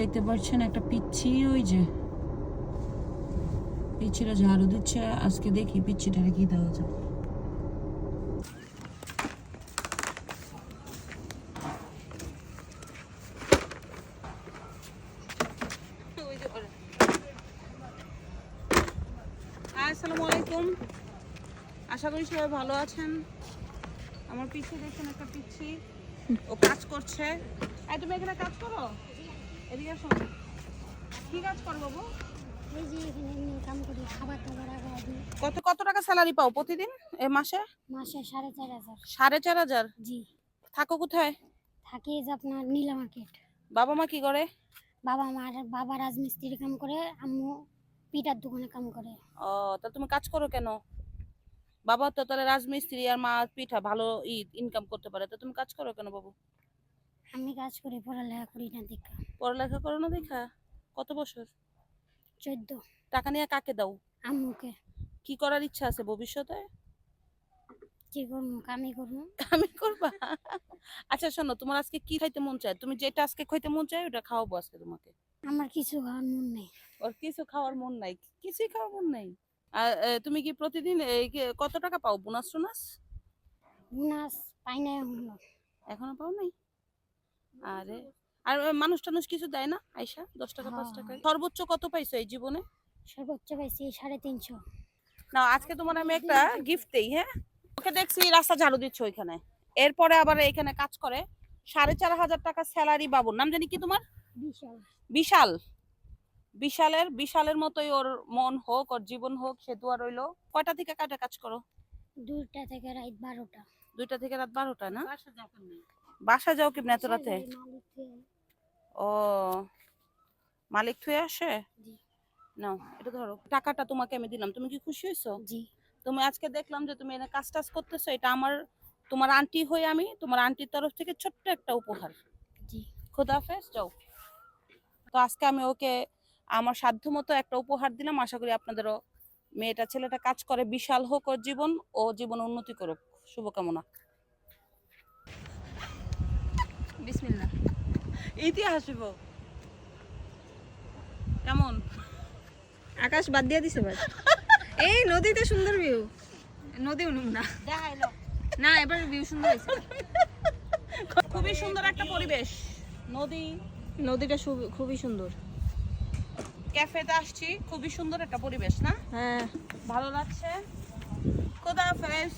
দেখতে পাচ্ছেন একটা পিচ্ছি, ওই যে। পিচ্ছিটা ঝাড়ু দিচ্ছে, আজকে দেখি পিচ্ছিটারে কি দেওয়া যায়। আসসালামু আলাইকুম। আশা করি সবাই ভালো আছেন। আমার পিছিয়ে দেখছেন একটা পিচ্ছি। ও কাজ করছে। তুমি এখানে কাজ করো? এদিকে আসো কি কাজ করো বাবু? এই যে এখানে এমনি কাম করি খাবার দাবার আগে দিই কত কত টাকা স্যালারি পাও প্রতিদিন এ মাসে? মাসে সাড়ে চার হাজার। সাড়ে চার হাজার? জি। থাকো কোথায়? থাকে এই যে আপনার নীলা মার্কেট বাবা মা কি করে? বাবা মার বাবা রাজমিস্ত্রি কাম করে আম্মু পিঠার দোকানে কাম করে। ও তা তুমি কাজ করো কেন? বাবা তো তাহলে রাজমিস্ত্রি আর মা পিঠা ভালো ই ইনকাম করতে পারে তো তুমি কাজ করো কেন বাবু? আমি কাজ করি পড়ালেখা করি না দেখা। পড়ালেখা করো না দেখা? কত বছর? চোদ্দ। টাকা নিয়ে কাকে দাও? আম্মুকে। কি করার ইচ্ছা আছে ভবিষ্যতে? কি করব কামি করব। আমি করবা? আচ্ছা শোনো তোমার আজকে কি খাইতে মন চায়? তুমি যেটা আজকে খাইতে মন চায় ওটা খাওয়াবো আজকে তোমাকে। আমার কিছু খাওয়ার মন নেই। ওর কিছু খাওয়ার মন নাই? কিছুই খাওয়ার মন নাই? আর তুমি কি প্রতিদিন কত টাকা পাও? বোনাস টোনাস বোনাস পাই না এখনও। এখনও পাও নাই? আরে আর মানুষ টানুষ কিছু দেয় না আইসা দশ টাকা পাঁচ হ্যাঁ। টাকা সর্বোচ্চ কত পাইছো এই জীবনে? সর্বোচ্চ পাইছি সাড়ে তিনশো। না আজকে তোমার আমি একটা গিফট দেই হ্যাঁ? ওকে দেখছি রাস্তা ঝাড়ু দিচ্ছ ওইখানে। এরপরে আবার এখানে কাজ করে। সাড়ে চার হাজার টাকা স্যালারি বাবুর। নাম জানি কি তোমার? বিশাল। বিশাল। বিশালের বিশালের মতোই ওর মন হোক ওর জীবন হোক সে দুয়া রইল। কয়টা থেকে কয়টা কাজ করো? দুইটা থেকে রাত বারোটা। দুইটা থেকে রাত বারোটা না? বাসা যাও কেমন এত রাতে? ও মালিক থুয়ে আসে? নাও এটা ধরো টাকাটা তোমাকে আমি দিলাম। তুমি কি খুশি হয়েছো জি। তুমি আজকে দেখলাম যে তুমি এনে কাজ টাজ করতেছো এটা আমার তোমার আন্টি হয়ে আমি তোমার আন্টির তরফ থেকে ছোট্ট একটা উপহার। জি। খোদাফেজ যাও। তো আজকে আমি ওকে আমার সাধ্য মতো একটা উপহার দিলাম। আশা করি আপনাদেরও মেয়েটা ছেলেটা কাজ করে বিশাল হোক ওর জীবন ও জীবন উন্নতি করুক। শুভকামনা। বিসমিল্লাহ। ইতিহাস হইব। কেমন? আকাশ বাদ দিয়ে দিছে বাস এই নদীতে সুন্দর ভিউ নদী উনুম না। দেখাইলো না এবার ভিউ সুন্দর হয়েছে খুবই সুন্দর একটা পরিবেশ। নদী। নদীটা সু- খুবই সুন্দর। ক্যাফেতে আসছি খুবই সুন্দর একটা পরিবেশ না? হ্যাঁ। ভালো লাগছে। খোদা হাফেজ।